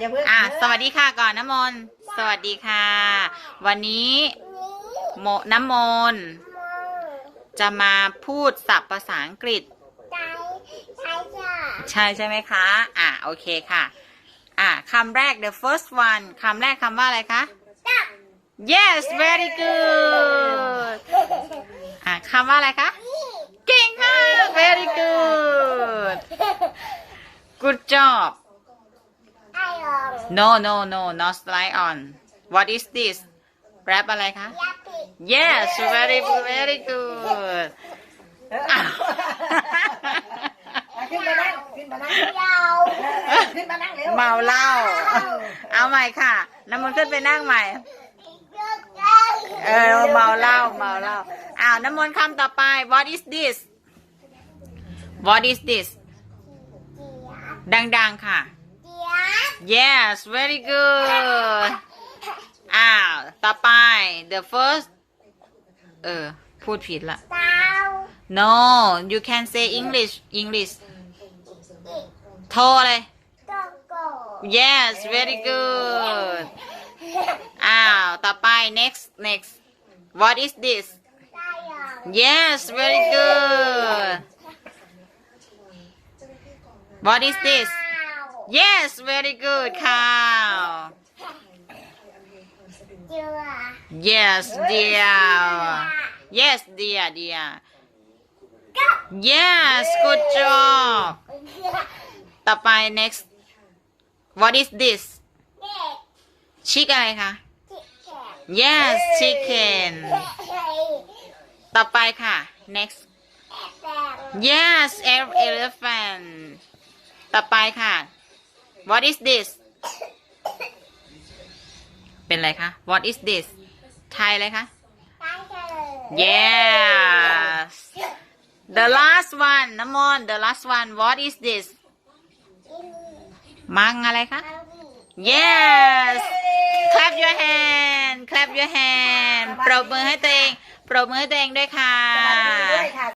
อย่าเพิ่งอะสวัสดีค่ะก่อนน้ำมนต์สวัสดีค่ะ วันนี้โมน้ำมนต์จะมาพูดศัพท์ภาษาอังกฤษ ใช่ใช่ไหมคะ อะโอเคค่ะ อะคำแรก the first one คำแรกคำว่าอะไรคะ yes very good อะคำว่าอะไรคะเก่งมาก very good good job no no no not slide on what is this แรปอะไรคะ yes very good very good เอออ้าวเอาขึ้นมานั่งขึ้นมานั่งเออขึ้นมานั่งเร็วเมาเหล้าเอาใหม่ค่ะ น้ำมันต์ขึ้นไปนั่งใหม่ เออเมาเหล้าเมาเหล้าอ้าวน้ำมนต์คำต่อไป what is this what is this ดังๆค่ะ yes very good อ้าว ต่อไป the first เออ พูดผิดละ no you can say English English โทรเลย yes very good อ้าว ต่อไป next next what is this yes very good what is this Yes very good ข้าว yes dear yes dear dear yes good job ต่อไป next what is this ชิคอะไรคะ yes chicken ต่อไปค่ะ next yes elephant ต่อไปค่ะ what is this เป็นอะไรคะ what is this ไทยอะไรคะ yes the last one น้ำมนต์ the last one what is this มังอะไรคะ yes clap your hand clap your hand ปรบมือให้ตัวเอง ปรบมือให้ตัวเองด้วยค่ะสวัสดีด้วยค่ะ